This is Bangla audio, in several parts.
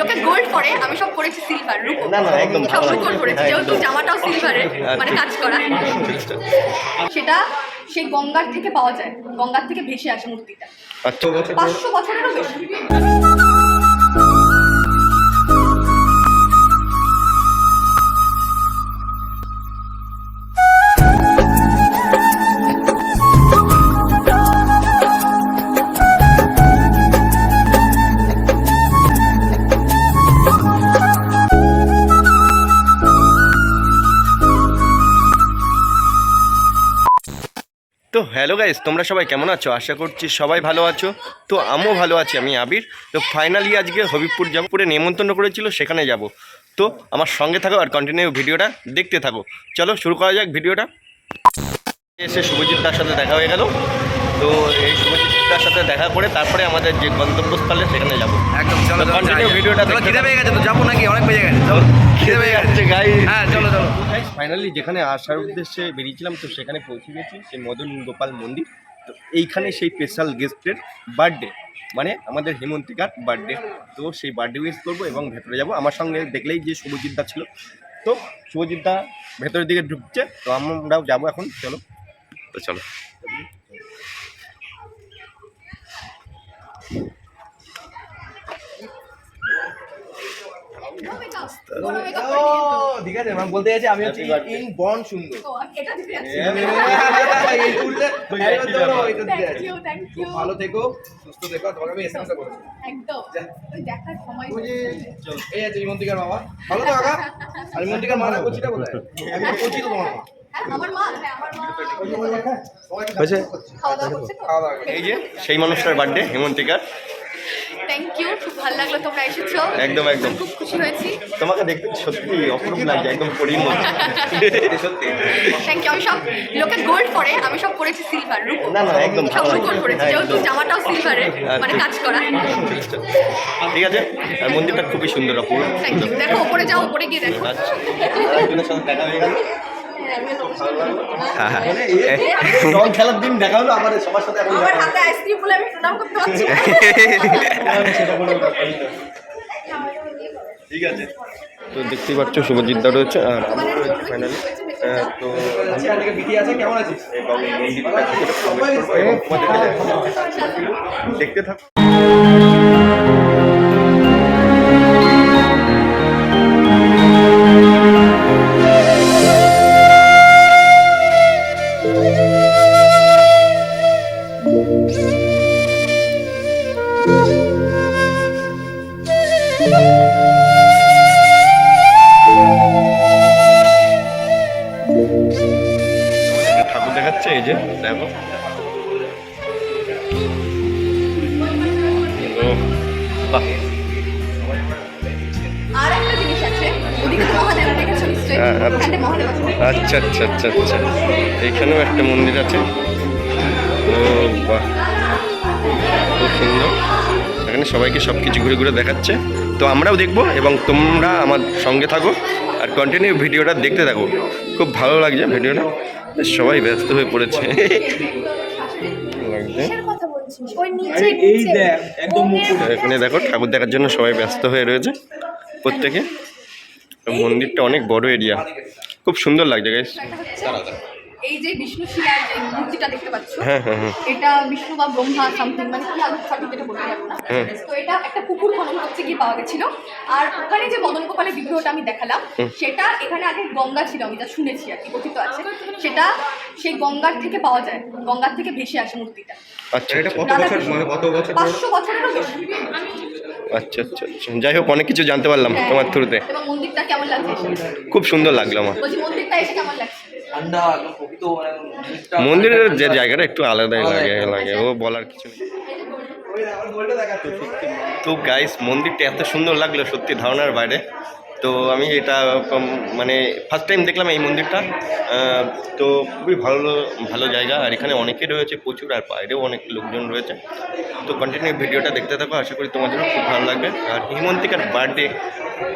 লোকে গোল্ড পরে আমি সব করেছি সিলভার রূপো না, না, একদম সব রূপোর লাগছে। হ্যাঁ, যেহেতু জামাটাও সিলভারের মানে কাজ করা। সেটা সেই গঙ্গার থেকে পাওয়া যায় গঙ্গার থেকে ভেসে আসে মূর্তিটা। আচ্ছা পাঁচশো বছরেরও বেশি। হ্যালো গাইস তোমরা সবাই কেমন আছো? আশা করছি সবাই ভালো আছো। তো আমিও ভালো আছি আমি আবির। তো ফাইনালি আজকে হবিবপুর যাবপুরে নেমন্তন্ন করেছিল সেখানে যাব। তো আমার সঙ্গে থাকো আর কন্টিনিউ ভিডিওটা দেখতে থাকো। চলো শুরু করা যাক ভিডিওটা। এসে শুভজিৎ দার সাথে দেখা হয়ে গেল। তো এই শুভজিৎ দার সাথে দেখা করে তারপরে আমাদের যে গন্তব্যস্থলে সেখানে যাব। একদম চলো যাই। ভিডিওটা খিদে পেয়ে গেছে তো যাব নাকি? অনেক বেজে গেছে। চলো খিদে পেয়ে গেছে। গাই হ্যাঁ চলো চলো। ফাইনালি যেখানে আসার উদ্দেশ্যে বেরিয়েছিলাম, তো সেখানে পৌঁছে গেছি, সেই মদন গোপাল মন্দির। তো এইখানে সেই স্পেশাল গেস্টের বার্থডে মানে আমাদের হেমন্তিকার বার্থডে তো সেই বার্থডে উইশ করব এবং ভেতরে যাব। আমার সঙ্গে দেখলেই যে শুভজিৎদা ছিল। তো শুভজিৎদা ভেতরের দিকে ঢুকছে, তো আমরাও যাব এখন, চলো। তো চলো। No ঠিক আছে ম্যাম বলতে চাইছি আমি হচ্ছে ইন বন সুন্দর। এই তুললে ভালো থেকো সুস্থ থেকো তোমাকে আমি এসএমএস করেছি একদম। দেখার সময় এই আছে ইমন্তিকার বাবা ভালো তো কাকা আর ইমন্তিকার মা না করছি কোথায় আমি তো তো তোমার মা হ্যাঁ, হ্যাঁ। এই যে সেই মানুষটার বার্থডে হেমন্তিকার থ্যাংক ইউ খুব ভালো লাগল তোমরা এসেছ। একদম, একদম। খুব খুশি হয়েছি। তোমাকে দেখতে সত্যি অপরূপ লাগছে একদম পরির মতো। সত্যি। থ্যাংক ইউ আমি সব লোকে গোল্ড পরে আমি সব করেছি সিলভার রূপো। না, না, একদম। সব রূপোর হ্যাঁ, যেহেতু জামাটাও সিলভারের মানে কাজ করা। ঠিক আছে আর মন্দিরটা খুবই সুন্দর অপূর্ব। দেখো উপরে যাও উপরে গিয়ে দেখো। আচ্ছা। সাথে দেখা হয়ে গেল। রং খেলার দিন দেখা হলো। ঠিক আছে তো দেখতেই পাচ্ছ শুভজিৎ দা রয়েছে আর ফাইনালি তো। দেখতে থাকো মহাদেব দেখেছ নিশ্চয়ই হ্যাঁ, আচ্ছা। ওখানে মহাদেব আছে আচ্ছা আচ্ছা আচ্ছা আচ্ছা। এইখানেও একটা মন্দির আছে। ও বাহ। খুব সুন্দর। এখানে সবাইকে সব কিছু ঘুরে ঘুরে দেখাচ্ছে। তো আমরাও দেখব এবং তোমরা আমার সঙ্গে থাকো। আর কন্টিনিউ ভিডিওটা দেখতে থাকো। খুব ভালো লাগছে ভিডিওটা। সবাই ব্যস্ত হয়ে পড়েছে। এখানে দেখো ঠাকুর দেখার জন্য সবাই ব্যস্ত হয়ে রয়েছে প্রত্যেকে। মন্দিরটা অনেক বড় এরিয়া খুব সুন্দর লাগছে গাইস এই যে বিষ্ণু শিলার যে মূর্তিটা দেখতে পাচ্ছ? হ্যাঁ হ্যাঁ হ্যাঁ। এটা বিষ্ণু বা ব্রহ্মা সামথিং মানে কি আমি সঠিক এটা বলতে পারব না। তো এটা একটা পুকুর খনন করতে গিয়ে পাওয়া গেছিল। আর ওখানে যে মদন গোপালের বিগ্রহটা আমি দেখালাম সেটা এখানে আগে গঙ্গা ছিল আমি যা শুনেছি আর কি কথিত আছে। সেটা সেই গঙ্গার থেকে পাওয়া যায় গঙ্গার থেকে ভেসে আসে মূর্তিটা। আচ্ছা এটা আচ্ছা। কত বছর মানে কত বছর পাঁচশো বছরেরও বেশি। আচ্ছা আচ্ছা আচ্ছা। যাই হোক অনেক কিছু জানতে পারলাম তোমার থ্রুতে। মন্দিরটা কেমন লাগছে খুব সুন্দর লাগল আমার। বলছি মন্দিরটা এসে কেমন লাগছে? মানে মন্দিরের যে জায়গাটা একটু আলাদাই লাগে লাগে ও বলার কিছু নেই। তো গাইস মন্দিরটা এত সুন্দর লাগল সত্যি ধারণার বাইরে। তো আমি এটা মানে ফার্স্ট টাইম দেখলাম এই মন্দিরটা। তো খুবই ভালো ভালো জায়গা। আর এখানে অনেকে রয়েছে প্রচুর আর বাইরেও অনেক লোকজন রয়েছে। তো কন্টিনিউ ভিডিওটা দেখতে থাকো আশা করি তোমাদেরও খুব ভালো লাগবে। আর হিমন্তিকার বার্থডে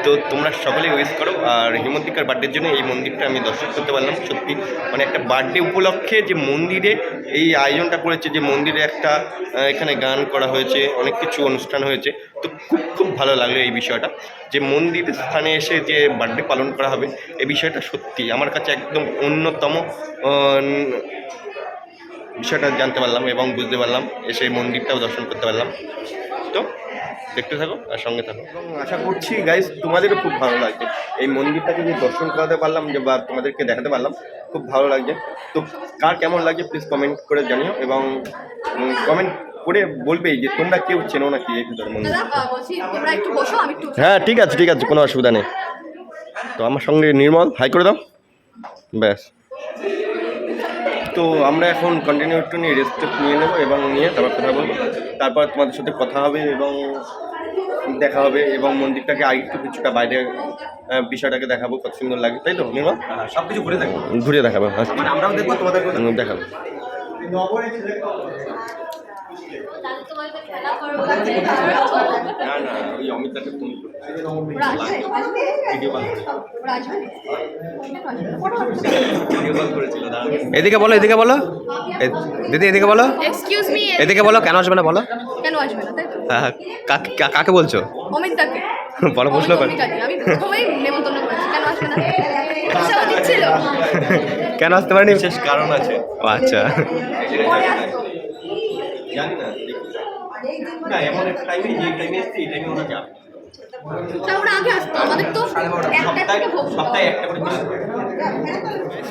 তো তোমরা সকলেই উইশ করো। আর হেমন্তিকার বার্থডের জন্য এই মন্দিরটা আমি দর্শন করতে পারলাম। সত্যি মানে একটা বার্থডে উপলক্ষে যে মন্দিরে এই আয়োজনটা করেছে, যে মন্দিরে একটা এখানে গান করা হয়েছে, অনেক কিছু অনুষ্ঠান হয়েছে, তো খুব খুব ভালো লাগল এই বিষয়টা। যে মন্দির স্থানে এসে যে বার্থডে পালন করা হবে, এই বিষয়টা সত্যি আমার কাছে একদম অন্যতম বিষয়টা জানতে পারলাম এবং বুঝতে পারলাম। এসে মন্দিরটাও দর্শন করতে পারলাম। তো দেখতে থাকো আর সঙ্গে থাকো। এবং আশা করছি গাইজ তোমাদেরও খুব ভালো লাগছে এই মন্দিরটাকে যে দর্শন করাতে পারলাম যে বা তোমাদেরকে দেখাতে পারলাম খুব ভালো লাগছে। তো কার কেমন লাগছে প্লিজ কমেন্ট করে জানিও এবং কমেন্ট করে বলবে যে তোমরা কেউ চেনো নাকি এই ভিতরে মন্দির। দাদা আহ, বলছি তোমরা একটু বসো আমি একটু হ্যাঁ ঠিক আছে ঠিক আছে কোনো অসুবিধা নেই। তো আমার সঙ্গে নির্মল হাই করে দাও। ব্যাস। তো আমরা এখন কন্টিনিউ একটু নিয়ে রেস্ট নিয়ে নেব এবং নিয়ে তারপর কথা বলব। তারপর তোমাদের সাথে কথা হবে এবং দেখা হবে এবং মন্দিরটাকে আগে একটু কিছুটা বাইরে বিষয়টাকে দেখাবো কত সুন্দর লাগে। তাই তো নির্মল? সব কিছু ঘুরে দেখাবো। ঘুরে দেখাবো আচ্ছা মানে আমরাও দেখব তোমাদের দেখাবো। না না ওই অমিতাকে দাঁড়া এদিকে বলো এদিকে বলো দিদি এদিকে বলো এক্সকিউজ মি এদিকে বলো কেন আসবে না বলো কেন আসবে না তাই হ্যাঁ, কাকে কা- কাকে বলছো অমিত দাকে বলো প্রশ্ন কর আমি প্রথমেই নেমন্তন্ন করেছি কেন আসবে না আচ্ছা উচিত ছিল কেন আসতে পারেনি বিশেষ কারণ আছে ও আচ্ছা জানি না দেখি। না এমন একটা টাইমে যে টাইমে এসছে এই টাইমে ওরা যাবে।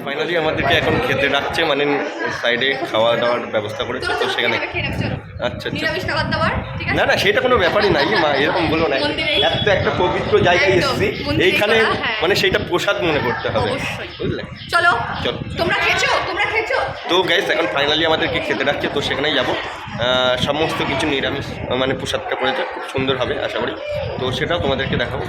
ফাইনালি আমাদেরকে এখন খেতে ডাকছে মানে সাইডে খাওয়া দাওয়ার ব্যবস্থা করেছে তো সেখানে আচ্ছা আচ্ছা। নিরামিষ খাবার দাবার ঠিক আছে? না না সেটা কোনো ব্যাপারই নাই মা এরকম বলো না। এত একটা পবিত্র জায়গায় এসেছি এইখানে হ্যাঁ। মানে সেইটা প্রসাদ মনে করতে হবে। বুঝলে? চলো চলো। তোমরা খেয়েছো? তোমরা খেয়েছো? তো গাইস এখন ফাইনালি আমাদেরকে খেতে ডাকছে তো সেখানেই যাব। সমস্ত কিছু নিরামিষ মানে প্রসাদটা করেছে খুব সুন্দর হবে আশা করি। তো সেটাও তোমাদেরকে দেখাবো।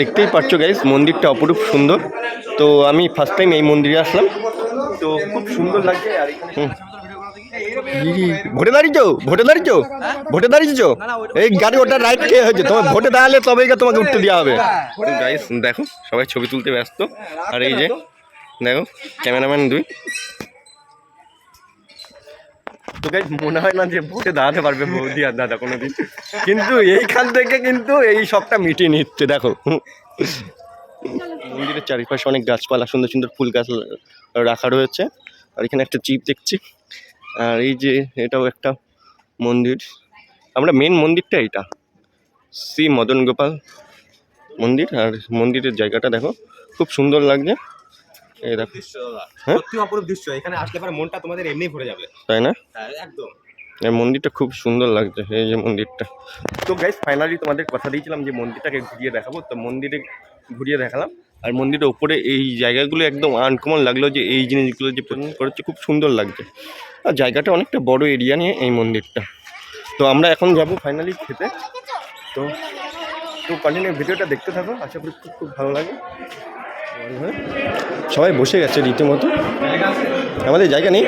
দেখতেই পাচ্ছ গাইস মন্দিরটা অপরূপ সুন্দর। তো আমি ফার্স্ট টাইম এই মন্দিরে আসলাম। তো খুব সুন্দর লাগছে। আর। ভোটে দাঁড়িয়েছো? ভোটে দাঁড়িয়েছো? ভোটে দাঁড়িয়েছো? এই গাড়ি ওটা রাইট কে হয়েছে। তোমার ভোটে দাঁড়ালে তবেই তোমাকে উঠতে দেওয়া হবে। গাইস দেখো সবাই ছবি তুলতে ব্যস্ত। আর এই যে দেখো ক্যামেরাম্যান দুই। মনে হয় না যে ভোটে দাঁড়াতে পারবে বৌদি আর দাদা কোনোদিন। কিন্তু এইখান থেকে কিন্তু এই সবটা মিটিয়ে নিচ্ছে, দেখো। মন্দিরের চারিপাশে অনেক গাছপালা, সুন্দর সুন্দর ফুল গাছ রাখা রয়েছে। আর এখানে একটা চিপ দেখছি। আর এই যে এটাও একটা মন্দির। আমরা মেন মন্দিরটা এটা শ্রী মদন গোপাল মন্দির। আর মন্দিরের জায়গাটা দেখো, খুব সুন্দর লাগছে। এই দেখো। হ্যাঁ? সত্যি অপরূপ দৃশ্য। এখানে আসলে পরে মনটা তোমাদের এমনি ভরে যাবে। তাই না? একদম। এই মন্দিরটা খুব সুন্দর লাগছে এই যে মন্দিরটা। তো গাইজ ফাইনালি তোমাদের কথা দিয়েছিলাম যে মন্দিরটাকে ঘুরিয়ে দেখাবো। তো মন্দিরে ঘুরিয়ে দেখালাম। আর মন্দিরের ওপরে এই জায়গাগুলো একদম আনকমন লাগল যে এই জিনিসগুলো যে করেছে খুব সুন্দর লাগছে। আর জায়গাটা অনেকটা বড় এরিয়া নিয়ে এই মন্দিরটা। তো আমরা এখন যাব ফাইনালি খেতে। তো তো কন্টিনিউ ভিডিওটা দেখতে থাকো। আশা করি খুব খুব ভালো লাগে সবাই বসে গেছে রীতিমতো। আমাদের জায়গা নেই।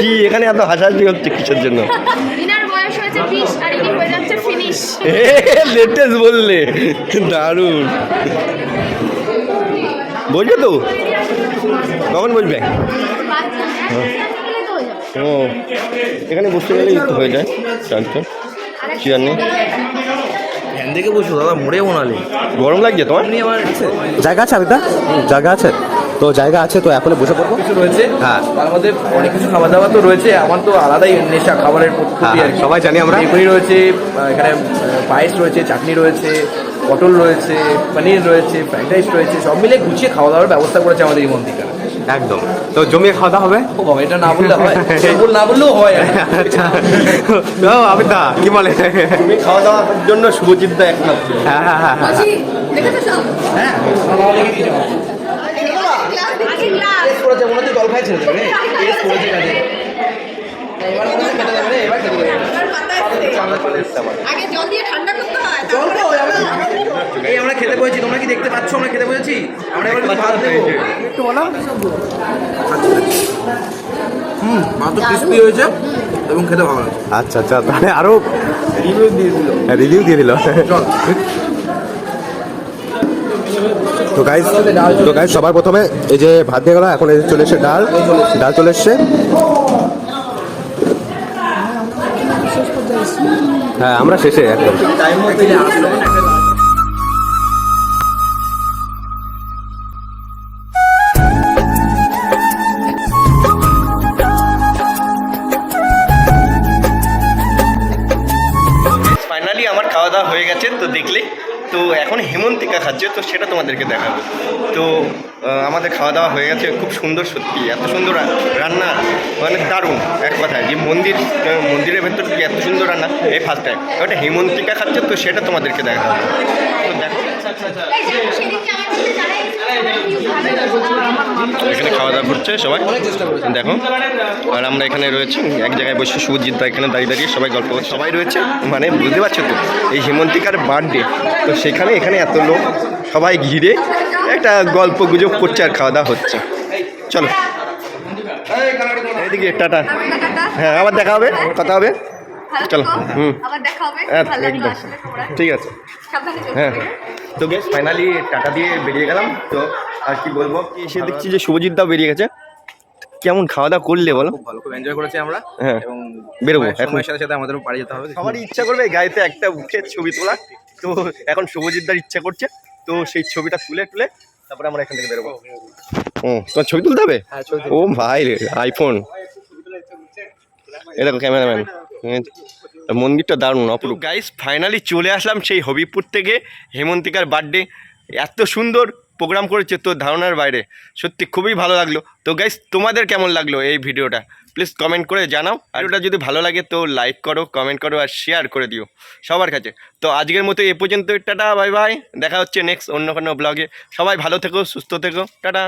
কি এখানে এত হাসাহাসি হচ্ছে কিসের জন্য? হয়ে লেটেস্ট বললে। দারুণ। বলবে তো? কখন বলবে ও এখানে বসতে গেলেই হয়ে যায় চারজন চেয়ার নেই। ফ্যান দেখে বসো দাদা মরে ওনালে গরম লাগছে তোমার? জায়গা আছে আবিদা? জায়গা আছে? তো জায়গা আছে তো এখন বসে পড়ব? কিছু রয়েছে? হ্যাঁ। তার মধ্যে অনেক কিছু খাবার দাবার তো রয়েছে আমার তো আলাদাই নেশা খাবারের প্রতি হ্যাঁ, সবাই জানি আমরা। বেগুনি রয়েছে এখানে পায়েস রয়েছে চাটনি রয়েছে পটল রয়েছে পনির রয়েছে ফ্রাইড রাইস রয়েছে সব মিলে গুছিয়ে খাওয়া দাওয়ার ব্যবস্থা করেছে আমাদের এই মন্দিরটা। একদম। তো জমিয়ে খাওয়া দাওয়া হবে? ও বাবা এটা না বললে হয়। ভুল না বললেও হয়। আচ্ছা। ও আবিদা কি বলে? তুমি খাওয়া দাওয়ার জন্য শুভজিৎ দা একমাত্র হ্যাঁ হ্যাঁ হ্যাঁ। হ্যাঁ খাই ছেড়ে দেবে আগে জল দিয়ে ঠান্ডা করতে হয় জল তো আমরা এই আমরা খেতে বসেছি তোমরা কি দেখতে পাচ্ছ আমরা খেতে বসেছি। আমরা এবার ভাত দেবো। একটু বলো। হুম মাত্র ক্রিস্পি হয়েছে এবং খেতে ভালো লাগছে। আচ্ছা আচ্ছা তাহলে আরও রিভিউ দিয়ে দিল। চল। তো গাইজ তো গাইজ সবার প্রথমে এই যে ভাত দিয়ে গেল এখন এই যে চলে এসছে ডাল। ডাল চলে এসছে। হ্যাঁ আমরা শেষে একদম। তোমাদেরকে দেখাবো। তো আমাদের খাওয়া দাওয়া হয়ে গেছে খুব সুন্দর সত্যি, এত সুন্দর রান্না মানে দারুণ, এক কথায়। যে মন্দির মন্দিরের ভেতর কি এত সুন্দর রান্না? এই ফার্স্ট টাইম ওটা হেমন্তিকা খাচ্ছে, তো সেটা তোমাদেরকে দেখাবো তো দেখো। এখানে খাওয়া দাওয়া করছে সবাই। দেখো আর আমরা এখানে রয়েছি এক জায়গায় বসে সুজিত দা এখানে দাঁড়িয়ে দাঁড়িয়ে সবাই গল্প সবাই রয়েছে মানে বুঝতে পারছ তো এই হেমন্তিকার বার্থডে তো সেখানে এখানে এত লোক সবাই ঘিরে একটা গল্প গুজব করছে আর খাওয়া দাওয়া হচ্ছে। চলো। এদিকে টাটা। হ্যাঁ আবার দেখা হবে কথা হবে। চলো, হুম। হ্যাঁ, একদম। ঠিক আছে। হ্যাঁ। তো বেশ ফাইনালি টাকা দিয়ে বেরিয়ে গেলাম। তো আর কি বলব? এসে দেখছি যে শুভজিৎ দাও বেরিয়ে গেছে। কেমন খাওয়া দাওয়া করলে বলো? খুব ভালো খুব এনজয় করেছি আমরা। হ্যাঁ এবং বেরোবো সময়ের- এখন। সাথে সাথে আমাদেরও বাড়ি যেতে হবে সবারই ইচ্ছা করবে গাড়িতে একটা উঠে ছবি তোলা। তো এখন শুভজিৎ দার ইচ্ছা করছে। তো সেই ছবিটা তুলে তুলে তারপরে আমরা এখান থেকে বেরোবো। ও তোমার ছবি তুলতে হবে? হ্যাঁ ও ভাই রে আইফোন এ দেখো ক্যামেরাম্যান মন্দিরটা দারুণ অপরূপ। গাইস ফাইনালি চলে আসলাম সেই হবিপুর থেকে হেমন্তিকার বার্থডে এত সুন্দর প্রোগ্রাম করেছে তো ধারণার বাইরে। সত্যি খুবই ভালো লাগল। তো গাইস তোমাদের কেমন লাগল এই ভিডিওটা? প্লিজ কমেন্ট করে জানাও। আর ওটা যদি ভালো লাগে তো লাইক করো কমেন্ট করো আর শেয়ার করে দিও সবার কাছে। তো আজকের মতো এ পর্যন্ত টাটা বাই বাই দেখা হচ্ছে নেক্সট অন্য কোনো ব্লগে সবাই ভালো থেকো সুস্থ থেকো। টাটা।